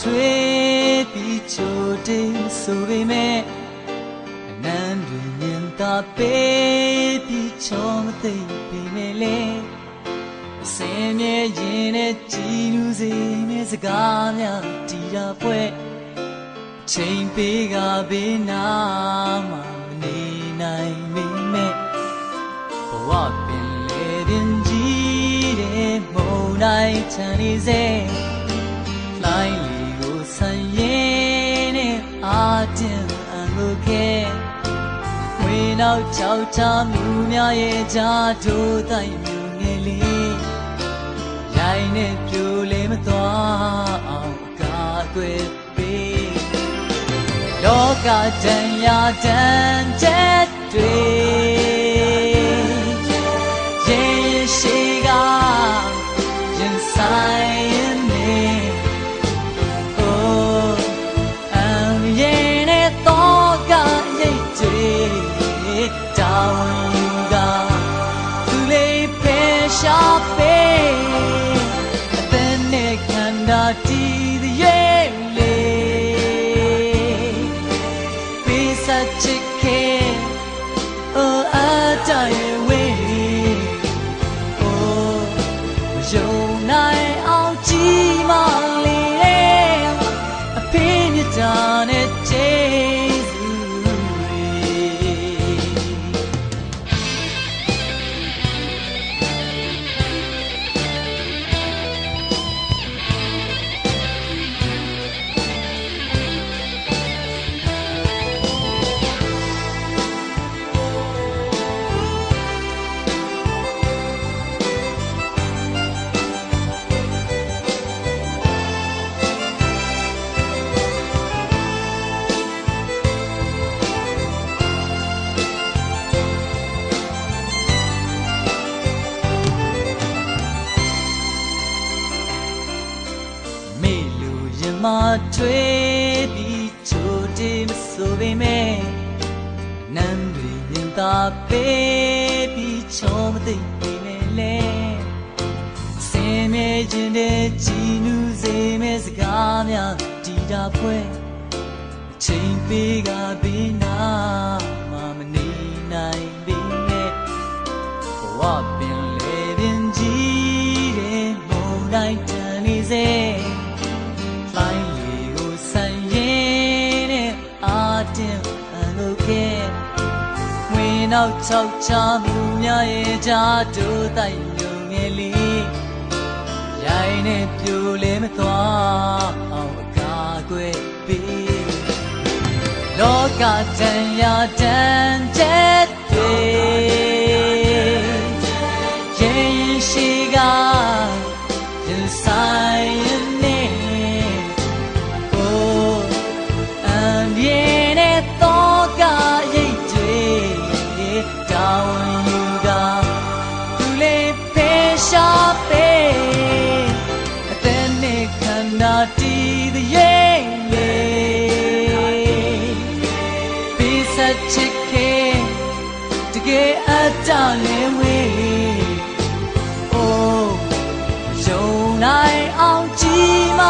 ထွေးပြီးချိုတင်ဆိုပေမဲ့အနန္တမြင်သာပေးပြီးချောမသိပေမဲ့လေအစင်မြဲရင်နဲ့ကြည်လူစေနဲ့စကားများတီတာပွဲချိန်ပေးကဘေးနာမှာမနေနိုင်မိမဲ့ဘဝပင်လေတင်ကြီးတဲ့မုန်တိုင်းချမ်းနေစေ လိုင်းလီကိုဆန်ရင်နဲ့အာတင်အန်ကိုခဲဝေနောက်ချောက်ချမှုများရဲ့ကြားတို့တိုင်းမြူငယ်လေးရိုင်းနဲ့ပြိုလေးမသွားအောင်အကာအကွယ်ပေးလောကတန်ရာတန်ချက်တွေ shopping. Then it can not see the Be such a kid, မထွေးပြီးချိုတေးမဆိုပေမဲ့နန်းတွေမြင်သာပေးပြီးချောမသိပေမဲ့လေစင်မြေခြင်းတဲ့ကြည်နူးစေမဲ့စကားများတီတာဖွဲအချိန်ပေးကပြီးနာမမနေနိုင်ပေမဲ့ဘဝပင်လေပင်ကြီးတဲ့မုန်တိုင်းတန်နေစေ နောက်ချောက်ချမှုများရဲ့ကြားတို့တိုက်ညုံငယ်လေးရိုင်းနဲ့ပြိုလဲမသွားအောင်အကာအကွယ်ပေးလောကတန်ရာတန် ရှားပေးအသက်နဲ့ခန္ဓာတည်တဲ့ရဲ့လေ be such a kid to get a darling way oh ယုံနိုင်အောင်ကြည်မ